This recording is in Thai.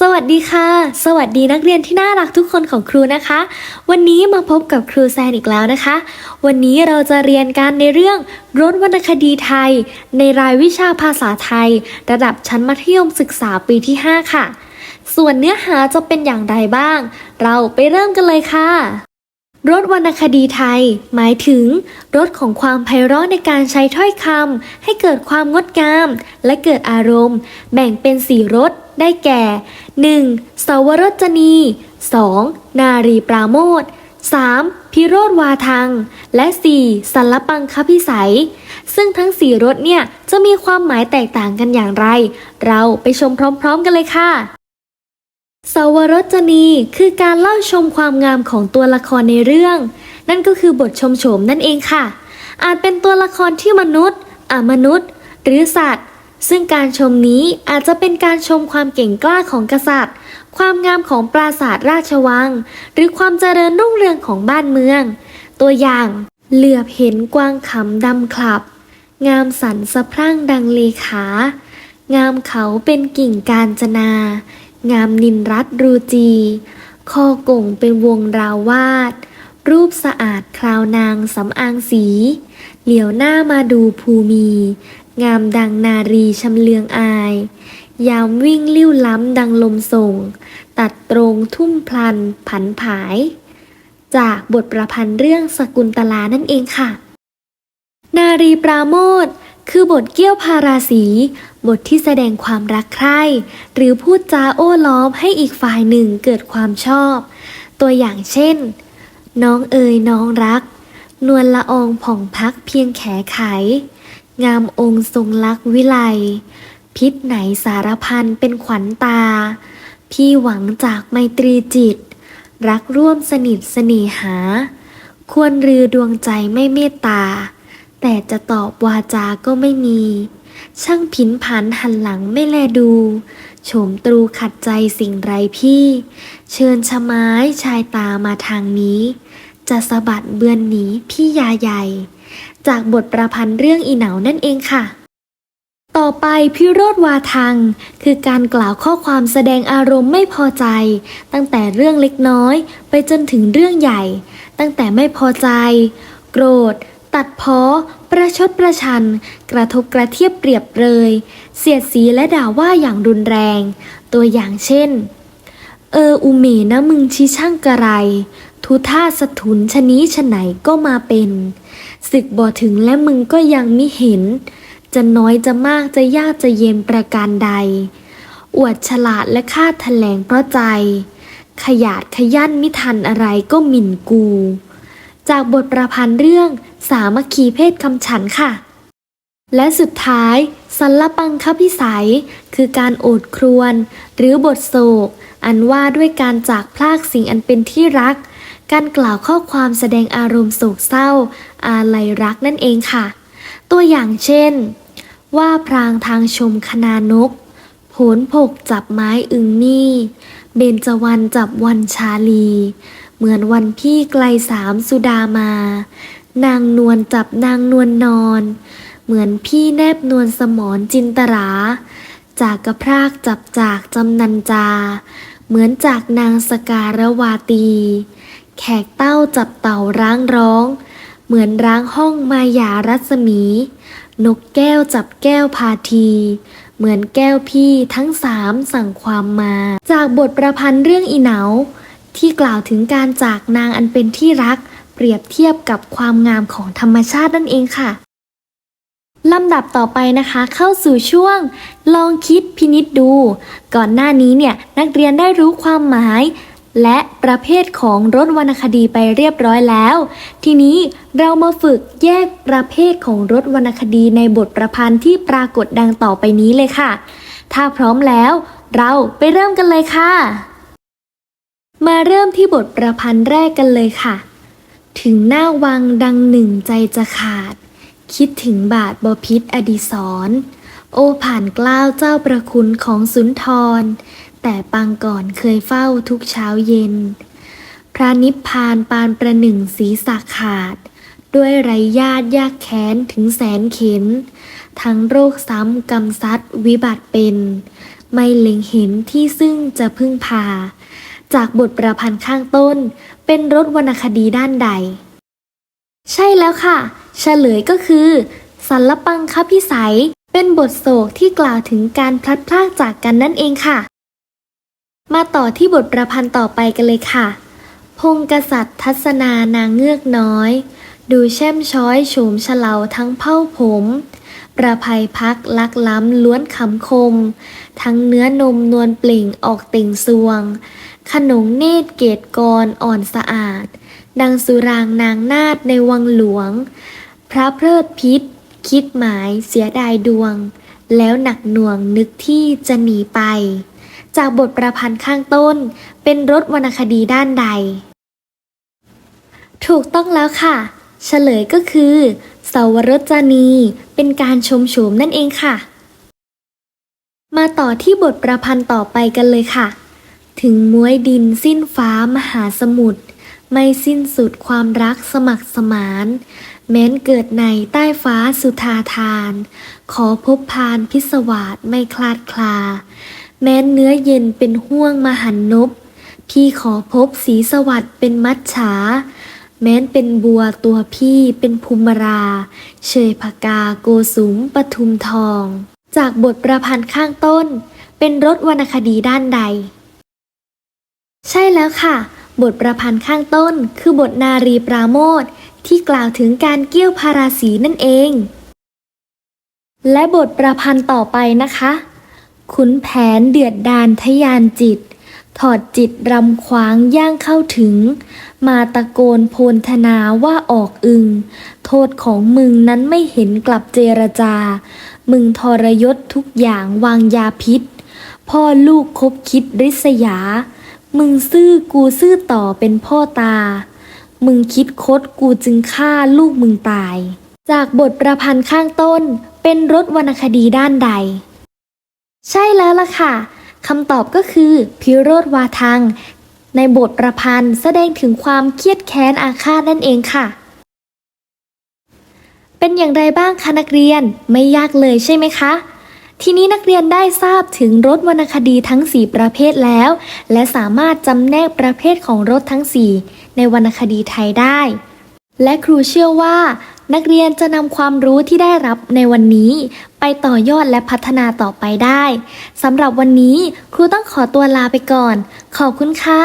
สวัสดีค่ะ สวัสดีนักเรียนที่น่ารักทุกคนของครูนะคะ วันนี้มาพบกับครูแซนอีกแล้วนะคะ วันนี้เราจะเรียนกันในเรื่องรถวรรณคดีไทย ในรายวิชาภาษาไทย ระดับชั้นมัธยมศึกษาปีที่ 5 ค่ะ ส่วนเนื้อหาจะเป็นอย่างไรบ้าง เราไปเริ่มกันเลยค่ะ รถวรรณคดีไทย หมายถึงรถของความไพเราะในการใช้ถ้อยคำให้เกิดความงดงาม และเกิดอารมณ์ แบ่งเป็นสี่รสได้แก่ 1. สาวรจนี 2. นารีปราโมท 3. พิโรธวาทัง และ 4. สัลปังคพิสัย ซึ่งทั้งสี่รสเนี่ยจะมีความหมายแตกต่างกันอย่างไร เราไปชมพร้อมๆกันเลยค่ะ สาวรจนีคือการเล่าชมความงามของตัวละครในเรื่อง นั่นก็คือบทชมโฉมนั่นเองค่ะ อาจเป็นตัวละครที่มนุษย์อมนุษย์ หรือสัตว์ ซึ่งการชมนี้อาจจะเป็นการชมความเก่งกล้าของกษัตริย์ ความงามของปราสาทราชวัง หรือความเจริญรุ่งเรืองของบ้านเมือง ตัวอย่าง เหลือบเห็นกวางขำดำคลับ งามสันสะพรั่งดังเลขา งามเขาเป็นกิ่งการจนา งามนินรัตรูจี คอก่งเป็นวงราววาด รูปสะอาดคราวนางสำอางสี เหลียวหน้ามาดูภูมี งามดังนารีชำเลืองอาย ยามวิ่งลิ้วล้ำดังลมส่ง ตัดตรงทุ่มพลัน ผันผาย จากบทประพันธ์เรื่องสกุลตลานั่นเองค่ะ นารีปราโมท คือบทเกี้ยวพาราสี บทที่แสดงความรักใคร่หรือพูดจาโอ้ล้อมให้อีกฝ่ายหนึ่งเกิดความชอบ ตัวอย่างเช่น น้องเอ๋ยน้องรัก นวลละอองผ่องพักเพียงแขไข งามองค์ทรงลักษ์วิไล พิษไหนสารพันเป็นขวัญตา พี่หวังจากไมตรีจิต รักร่วมสนิทเสน่หา ควรรือดวงใจไม่เมตตา แต่จะตอบวาจาก็ไม่มี ช่างผินผันหันหลังไม่แลดู โฉมตรูขัดใจสิ่งไรพี่ เชิญชะไม้ชายตามาทางนี้ จะสะบัดเบือนหนีพี่ยาใหญ่ จากบทประพันธ์เรื่องอีเหนานั่นเองค่ะต่อไปพิโรธวาทัง คือการกล่าวข้อความแสดงอารมณ์ไม่พอใจ ตั้งแต่เรื่องเล็กน้อย ไปจนถึงเรื่องใหญ่ ตั้งแต่ไม่พอใจ โกรธ ตัดพ้อประชดประชัน กระทบกระเทียบเปรียบเปรยเสียดสีและด่าว่าอย่างรุนแรง ตัวอย่างเช่น เอออุเมนะมึงชี้ช่างกระไร ทุท่าสถุนชนี้ชไหนก็มาเป็นศึกบ่ถึงและมึงก็ยังมิเห็น จะน้อยจะมากจะยากจะเย็นประการใด อวดฉลาดและคาดแถลงเพราะใจ ขยาดขยันมิทันอะไรก็หมิ่นกู จากบทประพันธ์เรื่อง สามัคคีเพศคำฉันค่ะ และสุดท้ายสัลลปังคพิสัย คือการโอดครวญหรือบทโศก อันว่าด้วยการจากพลากสิ่งอันเป็นที่รัก การกล่าวข้อความแสดงอารมณ์โศกเศร้า อาลัยรักนั่นเองค่ะ ตัวอย่างเช่น ว่าพรางทางชมคณานกโผนผกจับไม้อึงมี่ เบญจวรรณจับวันชาลี เหมือนวันพี่ไกลสามสุดามา นางนวลจับนางนวลนอน เหมือนพี่แนบนวลสมรจินตรา จากกระพรากจับจากจำนันจา เหมือนจากนางสการวาตี แขกเต้าจับเต่าร้างร้อง เหมือนร้างห้องมายารัศมี นกแก้วจับแก้วพาที เหมือนแก้วพี่ทั้งสามสั่งความมา จากบทประพันธ์เรื่องอีเหนาที่กล่าวถึงการจากนางอันเป็นที่รัก เปรียบเทียบกับความงามของธรรมชาตินั่นเองค่ะลำดับต่อไปนะคะ เข้าสู่ช่วง ลองคิดพินิษดู ก่อนหน้านี้เนี่ยนักเรียนได้รู้ความหมาย และประเภทของรถวรรณคดีไปเรียบร้อยแล้ว ทีนี้เรามาฝึกแยกประเภทของรถวรรณคดีในบทประพันธ์ที่ปรากฏดังต่อไปนี้เลยค่ะ ถ้าพร้อมแล้ว เราไปเริ่มกันเลยค่ะ มาเริ่มที่บทประพันธ์แรกกันเลยค่ะ ถึงหน้าวังดังหนึ่งใจจะขาด คิดถึงบาทบพิษอดีศร โอผ่านกล้าวเจ้าประคุณของสุนทร แต่ปางก่อนเคยเฝ้าทุกเช้าเย็น พระนิพพานปานประหนึ่งศีรษะขาด ด้วยไรญาติยากแค้นถึงแสนเข็น ทั้งโรคซ้ำกำซัดวิบัติเป็น ไม่เล็งเห็นที่ซึ่งจะพึ่งพา จากบทประพันธ์ข้างต้น เป็นรถวรรณคดีด้านใด ใช่แล้วค่ะ เฉลยก็คือสัลปังคพิสัย เป็นบทโศกที่กล่าวถึงการพลัดพรากจากกันนั่นเองค่ะ มาต่อที่บทประพันธ์ต่อไปกันเลยค่ะ พงกษัตริย์ทัศนานางเงือกน้อย ดูแช่มช้อยโฉมเฉลาทั้งเผ้าผม ประภัยพักลักล้ำล้วนคำคม ทั้งเนื้อนมนวลเปล่งออกเต่งสวง ขนงเนตรเกตกรอ่อนสะอาด ดังสุรางนางนาดในวังหลวง พระเพลิดพิษ คิดหมายเสียดายดวง แล้วหนักหน่วงนึกที่จะหนีไป จากบทประพันธ์ข้างต้นเป็นรถวรรณคดีด้านใด ถูกต้องแล้วค่ะ เฉลยก็คือเสาวรจานีเป็นการชมโฉมนั่นเองค่ะ มาต่อที่บทประพันธ์ต่อไปกันเลยค่ะ ถึงม้วยดินสิ้นฟ้ามหาสมุทรไม่สิ้นสุดความรักสมัครสมาน แม้นเกิดในใต้ฟ้าสุธาทาน ขอพบพานพิศวาสไม่คลาดคลา แม้นเนื้อเย็นเป็นห่วงมหันนบ พี่ขอพบสีสวัสด์เป็นมัจฉา แม้นเป็นบัวตัวพี่เป็นภูมรา เชยพกาโกสุมปทุมทอง จากบทประพันธ์ข้างต้น เป็นรถวรรณคดีด้านใด ใช่แล้วค่ะ บทประพันธ์ข้างต้น คือบทนารีปราโมทที่กล่าวถึงการเกี่ยวพาราสีนั่นเอง และบทประพันธ์ต่อไปนะคะ ขุนแผนเดือดดานทะยานจิต ถอดจิตรำขวางย่างเข้าถึง มาตะโกนโพลธนาว่าออกอึง โทษของมึงนั้นไม่เห็นกลับเจรจา มึงทรยศทุกอย่างวางยาพิษ พ่อลูกคบคิดริษยา มึงซื่อกูซื่อต่อเป็นพ่อตา มึงคิดคดกูจึงฆ่าลูกมึงตาย จากบทประพันธ์ข้างต้นเป็นรถวรรณคดีด้านใด ใช่แล้วล่ะค่ะคำตอบก็คือพิโรธวาทัง ในบทประพันธ์แสดงถึงความเครียดแค้นอาฆาตนั่นเองค่ะ เป็นอย่างไรบ้างคะนักเรียนไม่ยากเลยใช่ไหมคะ ทีนี้นักเรียนได้ทราบถึงรถวรรณคดีทั้ง 4 ประเภทแล้ว และสามารถจำแนกประเภทของรถทั้ง 4 ในวรรณคดีไทยได้ และครูเชื่อว่า นักเรียนจะนำความรู้ที่ได้รับในวันนี้ ไปต่อยอดและพัฒนาต่อไปได้สำหรับวันนี้ครูต้องขอตัวลาไปก่อน ขอบคุณค่ะ